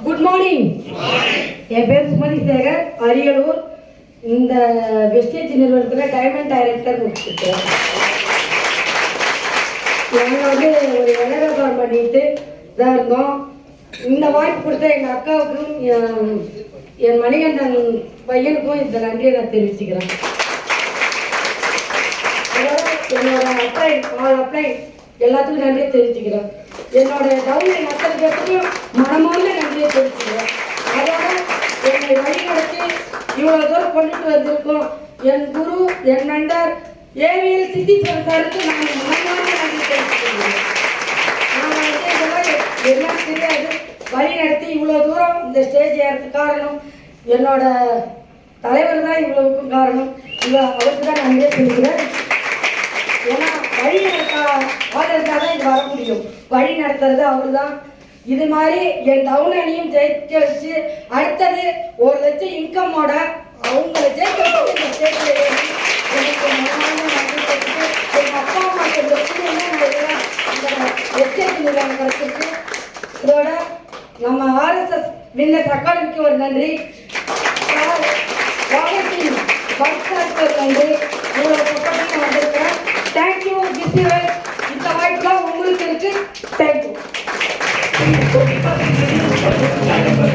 Good morning என் பேர் சுமதி சேகர். அரியலூர். இந்த wastage நிறுவனத்தில் டைமண்ட் டைரக்டர் முடிச்சிருக்கேன். நாங்கள் வந்து ஒரு வியாபாரம் பண்ணிட்டு தான் இருந்தோம். இந்த வாய்ப்பு கொடுத்த எங்கள் அக்காவுக்கும் என் மணிகண்டன் பையனுக்கும் இந்த நன்றியை நான் தெரிவிச்சுக்கிறேன். என்னோட அப்ளை ஆல் அப்ளை எல்லாத்துக்கும் நன்றியை தெரிவிச்சுக்கிறேன். என்னோட டவுன் மற்ற பேருக்கும் மனமார்ந்த நன்றியை தெரிவிச்சுக்கிறேன். அதோட என்னை வழிநடத்தி இவ்வளோ தூரம் கொண்டுட்டு வந்திருக்கோம். என் குரு என் நண்பர் ஏவிஎல் சித்தீஸ்வரன் சாருக்கு நான் மனமார்ந்த நன்றி தெரிவிச்சுக்கிறேன். நான் வந்து இதெல்லாம் தெரியாது. வழி நடத்தி இவ்வளோ தூரம் இந்த ஸ்டேஜ் ஏறதுக்கு காரணம் என்னோட தலைவர் தான் இவ்வளவுக்கும் காரணம். இவ்வளோ அவருக்கு தான் நன்றியை சொல்லிக்கிறேன் ஏன்னா வழி ஆள் இருந்தால் தான் இது வர முடியும். வழி நடத்துறது அவர் தான் இது மாதிரி என் டவுன் அணியும் ஜெயிக்க வச்சு அடுத்தது ஒரு லட்சம் இன்கம்மோட அவங்கள ஜெயிக்க வச்சு எனக்கு எங்கள் அப்பா அம்மா இந்த கிடைச்சிருக்கு இதோட நம்ம ஆர்எஸ்எஸ் வின்னஸ் அகாடமிக்கு ஒரு நன்றி. நன்றி. Thank you.